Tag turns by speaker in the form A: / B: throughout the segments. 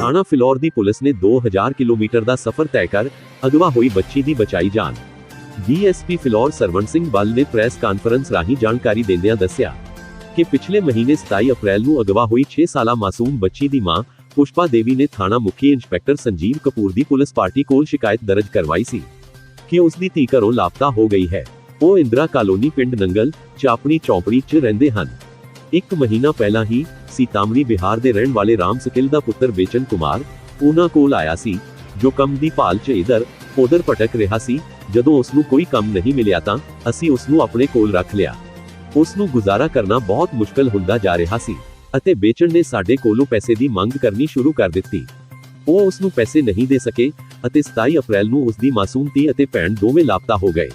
A: ਥਾਣਾ ਫਿਲੌਰ ਦੀ ਪੁਲਿਸ ਨੇ 2000 ਕਿਲੋਮੀਟਰ ਦਾ ਸਫ਼ਰ ਤੈਅ ਕਰ ਅਗਵਾ ਹੋਈ ਬੱਚੀ ਦੀ ਬਚਾਈ ਜਾਨ। ਡੀਐਸਪੀ ਫਿਲੌਰ ਸਰਵਣ ਸਿੰਘ ਬੱਲ ਨੇ ਪ੍ਰੈਸ ਕਾਨਫਰੰਸ ਰਾਹੀਂ ਜਾਣਕਾਰੀ ਦਿੰਦਿਆਂ ਦੱਸਿਆ ਕਿ ਪਿਛਲੇ ਮਹੀਨੇ 27 ਅਪ੍ਰੈਲ ਨੂੰ ਅਗਵਾ ਹੋਈ 6 ਸਾਲਾ ਮਾਸੂਮ ਬੱਚੀ ਦੀ ਮਾਂ ਪੁਸ਼ਪਾ ਦੇਵੀ ਨੇ ਥਾਣਾ ਮੁਖੀ ਇੰਸਪੈਕਟਰ ਸੰਜੀਵ ਕਪੂਰ ਦੀ ਪੁਲਿਸ ਪਾਰਟੀ ਕੋਲ ਸ਼ਿਕਾਇਤ ਦਰਜ ਕਰਵਾਈ ਸੀ ਕਿ ਉਸ ਦੀ ਧੀ ਘਰੋਂ ਲਾਪਤਾ ਹੋ ਗਈ ਹੈ। ਉਹ ਇੰਦਰਾ ਕਾਲੋਨੀ ਪਿੰਡ ਨੰਗਲ, ਚਾਪਣੀ ਚੌਪੜੀ 'ਚ ਰਹਿੰਦੇ ਹਨ। ਇੱਕ ਮਹੀਨਾ ਪਹਿਲਾਂ ਹੀ ਸੀਤਾਮੜੀ ਬਿਹਾਰ ਦੇ ਰਹਿਣ ਵਾਲੇ ਰਾਮ ਸਕਿਲ ਦਾ ਪੁੱਤਰ ਵੇਚਨ ਕੁਮਾਰ ਉਹਨਾਂ ਕੋਲ ਆਇਆ ਸੀ, ਜੋ ਕੰਮ ਦੀ ਭਾਲ 'ਚ ਇਧਰ ਉਧਰ ਭਟਕ ਰਿਹਾ ਸੀ। ਜਦੋਂ ਉਸ ਨੂੰ ਕੋਈ ਕੰਮ ਨਹੀਂ ਮਿਲਿਆ ਤਾਂ ਅਸੀਂ ਉਸ ਨੂੰ ਆਪਣੇ ਕੋਲ ਰੱਖ ਲਿਆ। ਉਸ ਨੂੰ ਗੁਜ਼ਾਰਾ ਕਰਨਾ ਬਹੁਤ ਮੁਸ਼ਕਲ ਹੁੰਦਾ ਜਾ ਰਿਹਾ ਸੀ ਅਤੇ ਬੇਚਨ ਨੇ ਸਾਡੇ ਕੋਲੋਂ ਪੈਸੇ ਦੀ ਮੰਗ ਕਰਨੀ ਸ਼ੁਰੂ ਕਰ ਦਿੱਤੀ। ਉਹ ਉਸ ਨੂੰ ਪੈਸੇ ਨਹੀਂ ਦੇ ਸਕੇ ਅਤੇ 27 ਅਪ੍ਰੈਲ ਨੂੰ ਉਸ ਦੀ ਮਾਸੂਮ ਧੀ ਅਤੇ ਭੈਣ ਦੋਵੇਂ ਲਾਪਤਾ ਹੋ ਗਏ।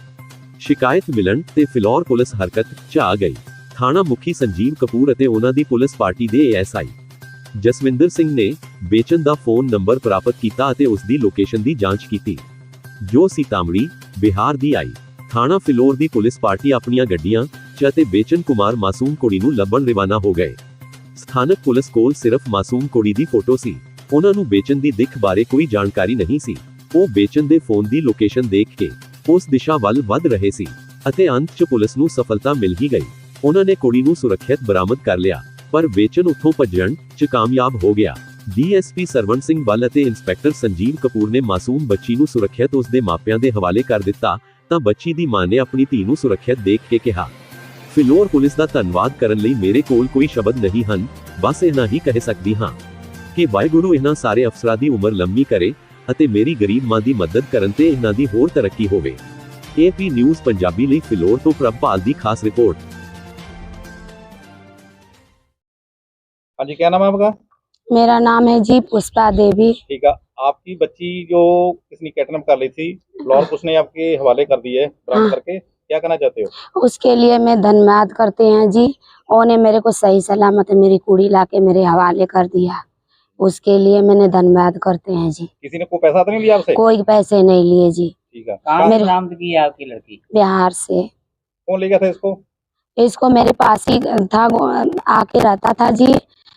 A: ਸ਼ਿਕਾਇਤ ਮਿਲਣ ਤੇ ਫਿਲੌਰ ਪੁਲਿਸ ਹਰਕਤ 'ਚ ਆ ਗਈ। ਥਾਣਾ ਮੁਖੀ ਸੰਜੀਵ ਕਪੂਰ ਅਤੇ ਉਹਨਾਂ ਦੀ ਪੁਲਿਸ ਪਾਰਟੀ ਦੇ ਏਐਸਆਈ ਜਸਵਿੰਦਰ ਸਿੰਘ ਨੇ ਵੇਚਣ ਦਾ ਫੋਨ ਨੰਬਰ ਪ੍ਰਾਪਤ ਕੀਤਾ ਅਤੇ ਉਸ ਦੀ ਲੋਕੇਸ਼ਨ ਦੀ ਜਾਂਚ ਕੀਤੀ। ਜੋ ਸੀਤਾਮੜੀ, ਬਿਹਾਰ ਦੀ ਆਈ, ਥਾਣਾ ਫਿਲੌਰ ਦੀ ਪੁਲਿਸ ਪਾਰਟੀ ਆਪਣੀਆਂ ਗੱਡੀਆਂ, 'ਚ ਅਤੇ ਵੇਚਨ ਕੁਮਾਰ ਮਾਸੂਮ ਕੁੜੀ ਨੂੰ ਲੱਭਣ ਰਵਾਨਾ ਹੋ ਗਏ। ਸਥਾਨਕ ਪੁਲਿਸ ਕੋਲ ਸਿਰਫ ਮਾਸੂਮ ਕੁੜੀ ਦੀ ਫੋਟੋ ਸੀ। ਉਹਨਾਂ ਨੂੰ ਬੇਚਨ ਦੀ ਦਿੱਖ ਬਾਰੇ ਕੋਈ ਜਾਣਕਾਰੀ ਨਹੀਂ ਸੀ। ਉਹ ਬੇਚਨ ਦੇ ਫੋਨ ਦੀ ਲੋਕੇਸ਼ਨ ਦੇਖ ਕੇ ਉਸ ਦਿਸ਼ਾ ਵੱਲ ਵੱਧ ਰਹੇ ਸੀ ਅਤੇ ਅੰਤ 'ਚ ਪੁਲਿਸ ਨੂੰ ਸਫਲਤਾ ਮਿਲ ਹੀ ਗਈ। ਉਹਨਾਂ ਨੇ ਕੁੜੀ ਨੂੰ ਸੁਰੱਖਿਅਤ ਬਰਾਮਦ ਕਰ ਲਿਆ, ਪਰ ਵੇਚਣ ਉੱਥੋਂ ਭੱਜਣ 'ਚ ਕਾਮਯਾਬ ਹੋ ਗਿਆ। ਡੀਐਸਪੀ ਸਰਵਣ ਸਿੰਘ ਬੱਲ ਅਤੇ ਇੰਸਪੈਕਟਰ ਸੰਜੀਵ ਕਪੂਰ ਨੇ ਮਾਸੂਮ ਬੱਚੀ ਨੂੰ ਸੁਰੱਖਿਅਤ ਉਸ ਦੇ ਮਾਪਿਆਂ ਦੇ ਹਵਾਲੇ ਕਰ ਦਿੱਤਾ, ਤਾਂ ਬੱਚੀ ਦੀ ਮਾਂ ਨੇ ਆਪਣੀ ਧੀ ਨੂੰ ਸੁਰੱਖਿਅਤ ਦੇਖ ਕੇ ਕਿਹਾ, ਫਿਲੌਰ ਪੁਲਿਸ ਦਾ ਧੰਨਵਾਦ ਕਰਨ ਲਈ ਮੇਰੇ ਕੋਲ ਕੋਈ ਸ਼ਬਦ ਨਹੀਂ ਹਨ, ਬਸ ਇਹਨਾਂ ਹੀ ਕਹਿ ਸਕਦੀ ਹਾਂ ਕਿ ਵਾਹਿਗੁਰੂ ਇਹਨਾਂ ਸਾਰੇ ਅਫਸਰਾਂ ਦੀ ਉਮਰ ਲੰਮੀ ਕਰੇ ਅਤੇ ਮੇਰੀ ਗਰੀਬ ਮਾਂ ਦੀ ਮਦਦ ਕਰਨ ਤੇ ਇਹਨਾਂ ਦੀ ਹੋਰ ਤਰੱਕੀ ਹੋਵੇ। ਏਪੀ ਨਿਊਜ਼ ਪੰਜਾਬੀ ਲਈ ਫਿਲੌਰ ਤੋਂ ਪ੍ਰਭਪਾਲ ਦੀ ਖਾਸ ਰਿਪੋਰਟ।
B: हाँ जी क्या नाम है आपका?
C: मेरा नाम है जी पुष्पा देवी।
B: ठीक है आपकी बच्ची जो किसने किडनैप कर ली थी फ्लोर उसने आपके हवाले कर दी है
C: हाँ।
B: करके क्या कहना चाहते हो?
C: उसके लिए मैं धन्यवाद करते हैं जी। उन्होंने मेरे को सही सलामत मेरी कुड़ी लाके मेरे हवाले कर दिया। उसके लिए मैंने धन्यवाद करते हैं जी।
B: किसी ने कोई पैसा तो नहीं लिया आपसे?
C: कोई पैसे नहीं लिए जी।
B: ठीक है।
D: कहाँ की है आपकी लड़की?
C: बिहार से।
B: कौन ले गया था इसको?
C: इसको मेरे पास ही था आके रहता था जी।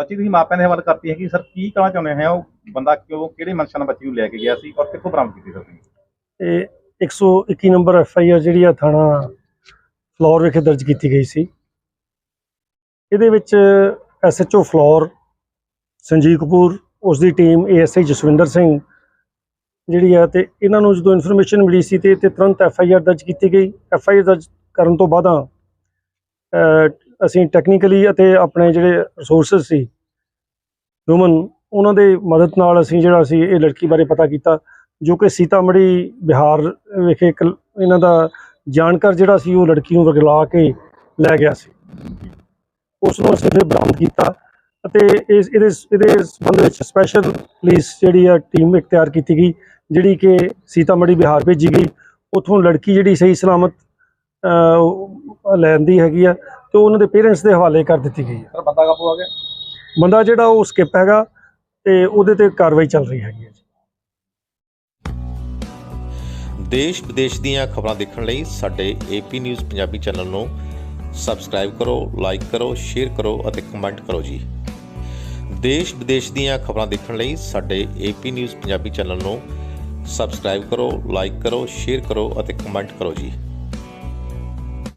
B: ਬੱਚੀ ਤੁਸੀਂ ਮਾਪਿਆਂ ਦੇ ਹਵਾਲੇ ਕਰਤੀ ਹੈ ਕਿ ਸਰ ਕੀ ਕਹਿਣਾ ਚਾਹੁੰਦੇ ਹੈ? ਉਹ ਬੰਦਾ ਕਿਉਂ, ਕਿਹੜੇ ਮਨਸ਼ਾ ਨਾਲ ਬੱਚੀ ਨੂੰ ਲੈ ਕੇ ਗਿਆ ਸੀ ਔਰ ਕਿੱਥੋਂ ਬਰਾਮਦ ਕੀਤੀ ਸਰ ਤੁਸੀਂ?
E: ਇਹ 121 ਨੰਬਰ ਐਫ ਆਈ ਆਰ ਜਿਹੜੀ ਆ ਥਾਣਾ ਫਲੋਰ ਵਿਖੇ ਦਰਜ ਕੀਤੀ ਗਈ ਸੀ। ਇਹਦੇ ਵਿੱਚ S H O Phillaur, Sanjeev Kapoor ਉਸ ਦੀ ਟੀਮ ਆਈ ਜਸਵਿੰਦਰ ਸਿੰਘ ਜਿਹੜੀ ਆ ਤੇ ਇਹਨਾਂ ਨੂੰ ਜਦੋਂ ਇਨਫੋਰਮੇਸ਼ਨ ਮਿਲੀ ਸੀ ਤੇ ਤੇ ਤੁਰੰਤ ਐਫ ਆਈ ਆਰ ਦਰਜ ਕੀਤੀ ਗਈ। ਐਫ ਆਈ ਆਰ ਦਰਜ ਕਰਨ ਤੋਂ ਬਾਅਦ ਅਸੀਂ ਟੈਕਨੀਕਲੀ ਅਤੇ ਆਪਣੇ ਜਿਹੜੇ ਰਿਸੋਰਸਸ ਸੀ ਹਿਊਮਨ ਉਹਨਾਂ ਦੇ ਮਦਦ ਨਾਲ ਅਸੀਂ ਜਿਹੜਾ ਸੀ ਇਹ ਲੜਕੀ ਬਾਰੇ ਪਤਾ ਕੀਤਾ ਜੋ ਕਿ ਸੀਤਾਮੜੀ ਬਿਹਾਰ ਵਿਖੇ ਇੱਕ ਇਹਨਾਂ ਦਾ ਜਾਣਕਾਰ ਜਿਹੜਾ ਸੀ ਉਹ ਲੜਕੀ ਨੂੰ ਰਗਲਾ ਕੇ ਲੈ ਗਿਆ ਸੀ। ਉਸ ਨੂੰ ਅਸੀਂ ਫਿਰ ਬਰਾਮਦ ਕੀਤਾ ਅਤੇ ਇਸ ਇਹਦੇ ਇਹਦੇ ਸੰਬੰਧ ਵਿੱਚ ਸਪੈਸ਼ਲ ਪੁਲਿਸ ਜਿਹੜੀ ਆ ਟੀਮ ਇੱਕ ਤਿਆਰ ਕੀਤੀ ਗਈ ਜਿਹੜੀ ਕਿ ਸੀਤਾਮੜੀ ਬਿਹਾਰ ਭੇਜੀ ਗਈ। ਉਥੋਂ ਲੜਕੀ ਜਿਹੜੀ ਸਹੀ ਸਲਾਮਤ ਅਹ, ਲੈਂਦੀ ਹੈਗੀ ਆ ਤੇ ਉਹਨਾਂ ਦੇ ਪੇਰੈਂਟਸ ਦੇ ਹਵਾਲੇ ਕਰ ਦਿੱਤੀ ਗਈ ਹੈ।
B: ਸਰ ਬੰਦਾ ਕਾਬੂ ਆ ਗਿਆ?
E: ਬੰਦਾ ਜਿਹੜਾ ਉਹ ਸਕਿਪ ਹੈਗਾ ਤੇ ਉਹਦੇ ਤੇ ਕਾਰਵਾਈ ਚੱਲ ਰਹੀ ਹੈਗੀ ਹੈ
F: ਦੇਸ਼ ਵਿਦੇਸ਼ ਦੀਆਂ ਖਬਰਾਂ ਦੇਖਣ ਲਈ ਸਾਡੇ ਏਪੀ ਨਿਊਜ਼ ਪੰਜਾਬੀ ਚੈਨਲ ਨੂੰ ਸਬਸਕ੍ਰਾਈਬ ਕਰੋ ਲਾਈਕ ਕਰੋ ਸ਼ੇਅਰ ਕਰੋ ਅਤੇ ਕਮੈਂਟ ਕਰੋ ਜੀ। ਦੇਸ਼ ਵਿਦੇਸ਼ ਦੀਆਂ ਖਬਰਾਂ ਦੇਖਣ ਲਈ ਸਾਡੇ ਏਪੀ ਨਿਊਜ਼ ਪੰਜਾਬੀ ਚੈਨਲ ਨੂੰ ਸਬਸਕ੍ਰਾਈਬ ਕਰੋ ਲਾਈਕ ਕਰੋ ਸ਼ੇਅਰ ਕਰੋ ਅਤੇ ਕਮੈਂਟ ਕਰੋ ਜੀ।